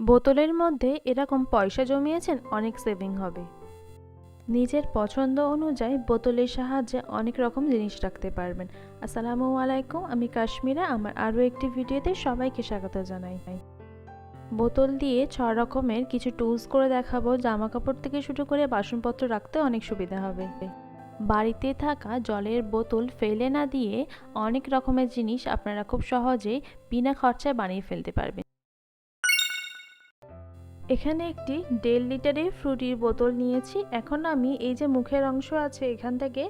বোতলের মধ্যে এরকম পয়সা জমিয়েছেন, অনেক সেভিং হবে। নিজের পছন্দ অনুযায়ী বোতলের সাহায্যে অনেক রকম জিনিস রাখতে পারবেন। আসসালামু আলাইকুম, আমি কাশ্মীরা, আমার আরও একটি ভিডিওতে সবাইকে স্বাগত জানাই। বোতল দিয়ে ছ রকমের কিছু টুলস করে দেখাবো। জামা কাপড় থেকে শুরু করে বাসনপত্র রাখতে অনেক সুবিধা হবে। বাড়িতে থাকা জলের বোতল ফেলে না দিয়ে অনেক রকমের জিনিস আপনারা খুব সহজেই বিনা খরচায় বানিয়ে ফেলতে পারবেন। এখানে একটি দেড় লিটারের ফ্রুটির বোতল নিয়েছি। এখন আমি এই যে মুখের অংশ আছে, এখান থেকে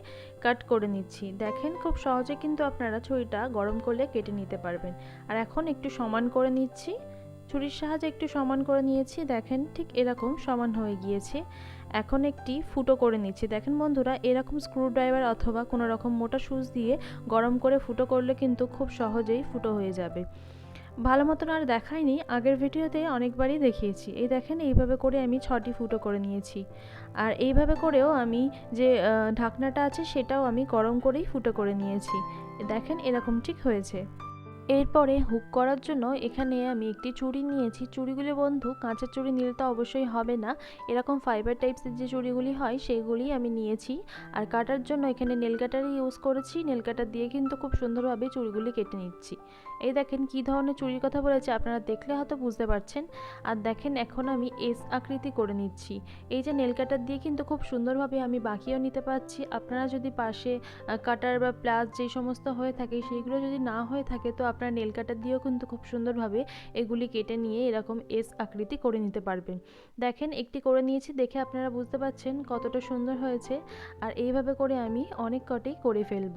কাট করে নিচ্ছি। দেখেন খুব সহজে কিন্তু আপনারা ছুরিটা গরম করলে কেটে নিতে পারবেন। আর এখন একটু সমান করে নিচ্ছি। ছুরির সাহায্যে একটু সমান করে নিয়েছি। দেখেন ঠিক এরকম সমান হয়ে গিয়েছে। এখন একটি ফুটো করে নিচ্ছি। দেখেন বন্ধুরা, এরকম স্ক্রুড্রাইভার অথবা কোনো রকম মোটা সুচ দিয়ে গরম করে ফুটো করলে কিন্তু খুব সহজেই ফুটো হয়ে যাবে। ভালো মতন আর দেখাইনি, আগের ভিডিওতে অনেকবারই দেখিয়েছি। এই দেখেন, এইভাবে করে আমি ছটি ফুটো করে নিয়েছি। আর এইভাবে করেও আমি যে ঢাকনাটা আছে সেটাও আমি গরম করেই ফুটো করে নিয়েছি। দেখেন, এরকম ঠিক হয়েছে। এরপরে হুক করার জন্য এখানে আমি একটি চুড়ি নিয়েছি। চুড়িগুলি বন্ধু কাঁচের চুড়ি নিলে তো অবশ্যই হবে না। এরকম ফাইবার টাইপসের যে চুড়িগুলি হয় সেইগুলি আমি নিয়েছি। আর কাটার জন্য এখানে নেল কাটারই ইউজ করেছি। নেল কাটার দিয়ে কিন্তু খুব সুন্দরভাবে চুড়িগুলি কেটে নিচ্ছি। এই দেখেন কি ধরনের চুড়ির কথা বলেছে, আপনারা দেখলে হয়তো বুঝতে পারছেন। আর দেখেন এখন আমি এস আকৃতি করে নিচ্ছি। এই যে নেল কাটার দিয়ে কিন্তু খুব সুন্দরভাবে আমি বাকিয়েও নিতে পারছি। আপনারা যদি পাশে কাটার বা প্লাস যে সমস্ত হয়ে থাকে, সেইগুলো যদি না হয়ে থাকে, তো আপনার নেল কাটার দিয়েও কিন্তু খুব সুন্দরভাবে এগুলি কেটে নিয়ে এরকম এস আকৃতি করে নিতে পারবেন। দেখেন, একটি করে নিয়েছি দেখে আপনারা বুঝতে পারছেন কতটা সুন্দর হয়েছে। আর এইভাবে করে আমি অনেক কটেই করে ফেলব।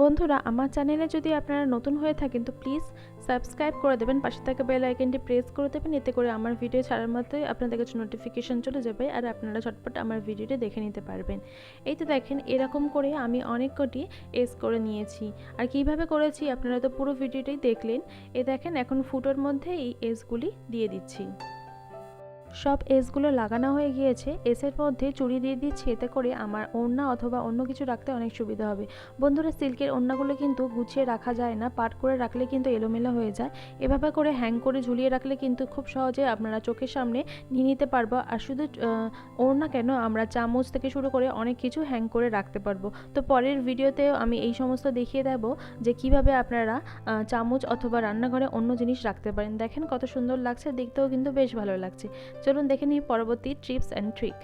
বন্ধুরা, আমার চ্যানেলে যদি আপনারা নতুন হয়ে থাকেন, তো প্লিজ সাবস্ক্রাইব করে দেবেন। পাশে থাকা বেল আইকনটি প্রেস করে দেবেন, এতে করে আমার ভিডিও ছাড়ার মতোই আপনাদের কাছে নোটিফিকেশান চলে যাবে আর আপনারা ঝটপট আমার ভিডিওটি দেখে নিতে পারবেন। এই তো দেখেন, এরকম করে আমি অনেক কটি এস করে নিয়েছি। আর কীভাবে করেছি আপনারা তো পুরো ভিডিওটাই দেখলেন। এ দেখেন, এখন ফুটোর মধ্যে এই এসগুলি দিয়ে দিচ্ছি। সব এসগুলো লাগানো হয়ে গিয়েছে। এসের মধ্যে চুড়ি দিয়ে দিচ্ছি, এতে করে আমার ওড়না অথবা অন্য কিছু রাখতে অনেক সুবিধা হবে। বন্ধুরা, সিল্কের ওড়নাগুলো কিন্তু গুছিয়ে রাখা যায় না, পাট করে রাখলে কিন্তু এলোমেলো হয়ে যায়। এভাবে করে হ্যাং করে ঝুলিয়ে রাখলে কিন্তু খুব সহজে আপনারা চোখের সামনে নিয়ে নিতে পারব। আর শুধু ওড়না কেন, আমরা চামচ থেকে শুরু করে অনেক কিছু হ্যাং করে রাখতে পারব। তো পরের ভিডিওতেও আমি এই সমস্ত দেখিয়ে দেব যে কীভাবে আপনারা চামচ অথবা রান্নাঘরে অন্য জিনিস রাখতে পারেন। দেখেন কত সুন্দর লাগছে, দেখতেও কিন্তু বেশ ভালো লাগছে। চলুন দেখে নিই পরবর্তী ট্রিপস অ্যান্ড ট্রিক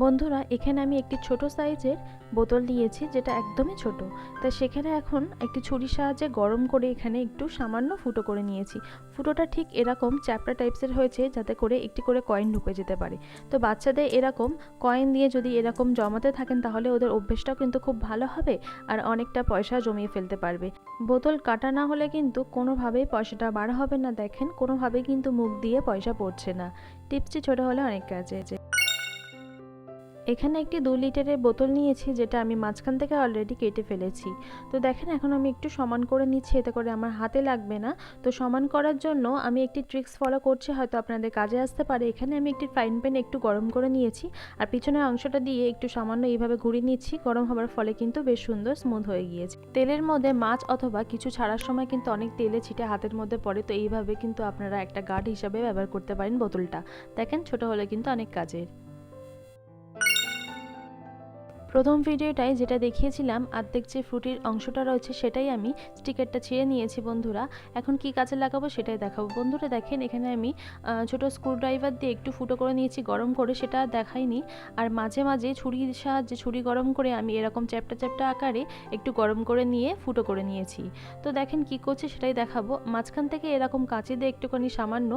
বন্ধুরা এখানে আমি একটি ছোট সাইজের বোতল নিয়েছি, যেটা একদমই ছোট। তা সেখানে এখন একটি ছুরির সাহায্যে গরম করে এখানে একটু সামান্য ফুটো করে নিয়েছি। ফুটোটা ঠিক এরকম চ্যাপটা টাইপসের হয়েছে, যাতে করে একটি করে কয়েন ঢুকে যেতে পারে। তো বাচ্চাদের এরকম কয়েন দিয়ে যদি এরকম জমাতে থাকেন, তাহলে ওদের অভ্যেসটাও কিন্তু খুব ভালো হবে আর অনেকটা পয়সা জমিয়ে ফেলতে পারবে। বোতল কাটা না হলে কিন্তু কোনোভাবেই পয়সাটা বার হবে না। দেখেন, কোনোভাবেই কিন্তু মুখ দিয়ে পয়সা পড়ছে না। টিপসটি ছোট হলে অনেক কাজে এখানে একটি দু লিটারের বোতল নিয়েছি, যেটা আমি মাঝখান থেকে অলরেডি কেটে ফেলেছি। তো দেখেন, এখন আমি একটু সমান করে নিচ্ছি, এতে করে আমার হাতে লাগবে না। তো সমান করার জন্য আমি একটি ট্রিক্স ফলো করছি, হয়তো আপনাদের কাজে আসতে পারে। এখানে আমি একটি ফ্রাইন প্যান একটু গরম করে নিয়েছি, আর পিছনের অংশটা দিয়ে একটু সামান্য এইভাবে ঘুরিয়ে নিচ্ছি। গরম হওয়ার ফলে কিন্তু বেশ সুন্দর স্মুথ হয়ে গিয়েছে। তেলের মধ্যে মাছ অথবা কিছু ছাড়ার সময় কিন্তু অনেক তেলে ছিটে হাতের মধ্যে পড়ে, তো এইভাবে কিন্তু আপনারা একটা গার্ড হিসাবে ব্যবহার করতে পারেন বোতলটা। দেখেন, ছোট হলে কিন্তু অনেক কাজের। প্রথম ভিডিওটায় যেটা দেখিয়েছিলাম, আর্ধেক যে ফ্রুটির অংশটা রয়েছে সেটাই আমি স্টিকারটা ছিঁড়ে নিয়েছি বন্ধুরা। এখন কি কাজে লাগাবো সেটাই দেখাবো। বন্ধুরা দেখেন, এখানে আমি ছোট স্ক্রুড্রাইভার দিয়ে একটু ফুটো করে নিয়েছি, গরম করে সেটা দেখাইনি। আর মাঝে মাঝে ছুরির সাহায্যে ছুরি গরম করে আমি এরকম চ্যাপটা চ্যাপটা আকারে একটু গরম করে নিয়ে ফুটো করে নিয়েছি। তো দেখেন কি করছে সেটাই দেখাবো। মাঝখান থেকে এরকম কাঁচি দিয়ে একটুখানি সামান্য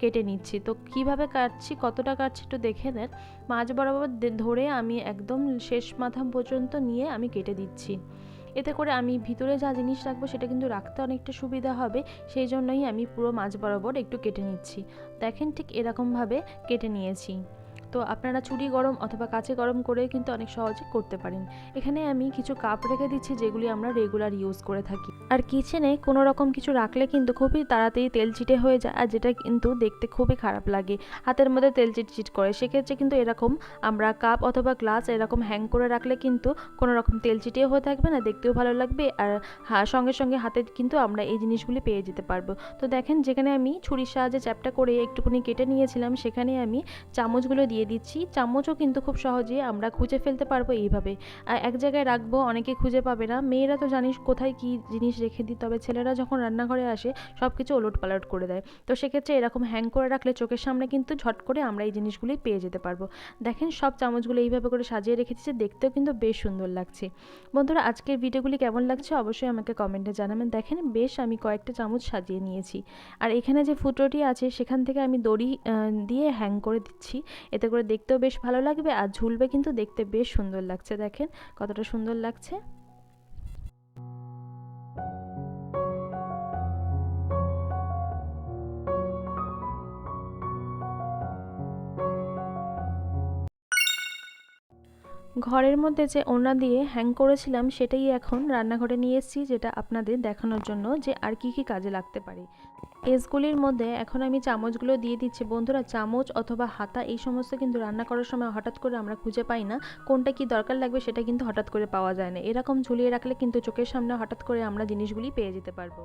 কেটে নিচ্ছি। তো কীভাবে কাটছি, কতটা কাটছি একটু দেখে নেন। মাঝ বরাবর ধরে আমি একদম সে শেষ মাথা পর্যন্ত নিয়ে আমি কেটে দিচ্ছি। এতে করে আমি ভিতরে যা জিনিস রাখব সেটা কিন্তু রাখতে অনেকটা সুবিধা হবে, সেই জন্যই আমি পুরো মাছ বরাবর একটু কেটে নিচ্ছি। দেখেন ঠিক এরকমভাবে কেটে নিয়েছি। তো আপনারা চুরি গরম অথবা কাছে গরম করে কিন্তু অনেক সহজে করতে পারেন। এখানে আমি কিছু কাপ রেখে দিচ্ছি যেগুলি আমরা রেগুলার ইউজ করে থাকি। আর কিচেনে কোনো রকম কিছু রাখলে কিন্তু খুবই তাড়াতাড়ি তেল চিটে হয়ে যায় আর যেটা কিন্তু দেখতে খুবই খারাপ লাগে। হাতের মধ্যে তেল চিট চিট করে, সেক্ষেত্রে কিন্তু এরকম আমরা কাপ অথবা গ্লাস এরকম হ্যাং করে রাখলে কিন্তু কোনো রকম তেল চিটিয়ে হয়ে থাকবে না, দেখতেও ভালো লাগবে আর সঙ্গে সঙ্গে হাতে কিন্তু আমরা এই জিনিসগুলি পেয়ে যেতে পারব। তো দেখেন যেখানে আমি ছুরির সাহায্যে চ্যাপটা করে একটুখানি কেটে নিয়েছিলাম, সেখানে আমি চামচগুলো দিয়ে দিচ্ছি। চামচও কিন্তু খুব সহজে আমরা খুঁজে ফেলতে পারব এইভাবে। আর এক জায়গায় রাখব, অনেকে খুঁজে পাবে না। মেয়েরা তো জানিস কোথায় কি জিনিস রেখে দিই, তবে ছেলেরা যখন রান্নাঘরে আসে সব কিছু ওলট পালট করে দেয়। তো সেক্ষেত্রে এরকম হ্যাং করে রাখলে চোখের সামনে কিন্তু ঝট করে আমরা এই জিনিসগুলি পেয়ে যেতে পারব। দেখেন সব চামচগুলো এইভাবে করে সাজিয়ে রেখেছি, দেখতেও কিন্তু বেশ সুন্দর লাগছে। বন্ধুরা, আজকের ভিডিওগুলি কেমন লাগছে অবশ্যই আমাকে কমেন্টে জানাবেন। দেখেন বেশ আমি কয়েকটা চামচ সাজিয়ে নিয়েছি। আর এখানে যে ফুটোটি আছে, সেখান থেকে আমি দড়ি দিয়ে হ্যাং করে দিচ্ছি। এতে করে দেখতেও বেশ ভালো লাগবে আর ঝুলবে কিন্তু দেখতে বেশ সুন্দর লাগছে, দেখেন কতটা সুন্দর লাগছে। ঘরের মধ্যে যে ওড়না দিয়ে হ্যাং করেছিলাম সেটাই এখন রান্নাঘরে নিয়ে এসেছি, যেটা আপনাদের দেখানোর জন্য যে আর কি কি কাজে লাগতে পারে। এসগুলির মধ্যে এখন আমি চামচগুলো দিয়ে দিচ্ছি। বন্ধুরা, চামচ অথবা হাতা এই সমস্ত কিন্তু রান্না করার সময় হঠাৎ করে আমরা খুঁজে পাই না কোনটা কি দরকার লাগবে সেটা কিন্তু হঠাৎ করে পাওয়া যায় না। এরকম ঝুলিয়ে রাখলে কিন্তু চোখের সামনে হঠাৎ করে আমরা জিনিসগুলি পেয়ে যেতে পারব।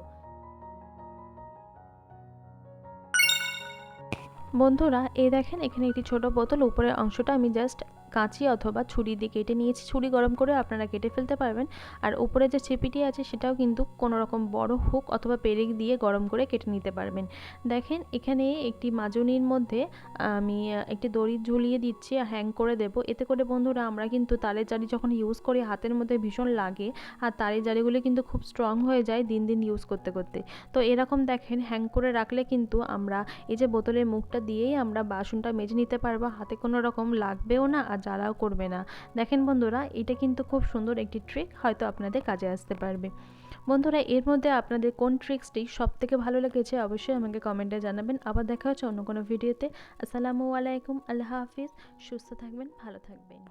বন্ধুরা, এই দেখেন এখানে একটি ছোট বোতল, উপরের অংশটা আমি জাস্ট কাঁচি অথবা ছুরি দিয়ে কেটে নিয়েছি। ছুরি গরম করে আপনারা কেটে ফেলতে পারবেন। আর উপরে যে ছিপিটি আছে সেটাও কিন্তু কোনো রকম বড় হুক অথবা পেরেক দিয়ে গরম করে কেটে নিতে পারবেন। দেখেন এখানে একটি মাজনির মধ্যে আমি একটি দড়ি ঝুলিয়ে দিচ্ছি হ্যাং করে দেব। এতে করে বন্ধুরা আমরা কিন্তু তারের জারি যখন ইউজ করি, হাতের মধ্যে ভীষণ লাগে। আর তারের জারিগুলি কিন্তু খুব স্ট্রং হয়ে যায় দিন দিন ইউজ করতে করতে। তো এরকম দেখেন হ্যাং করে রাখলে কিন্তু আমরা এই যে বোতলের মুখটা দিয়েই আমরা বাসনটা মেজে নিতে পারব। হাতে কোনো রকম লাগবেও না আর জ্বালাও করবে না। দেখেন বন্ধুরা, এটা কিন্তু খুব সুন্দর একটি ট্রিক হয়তো আপনাদের কাজে আসতে পারবে। বন্ধুরা, এর মধ্যে আপনাদের কোন ট্রিক্সটি সব থেকে ভালো লেগেছে অবশ্যই আমাকে কমেন্টে জানাবেন। আবার দেখা হচ্ছে অন্য কোনো ভিডিওতে আসসালামু আলাইকুম, আল্লাহ হাফিজ। সুস্থ থাকবেন, ভালো থাকবেন।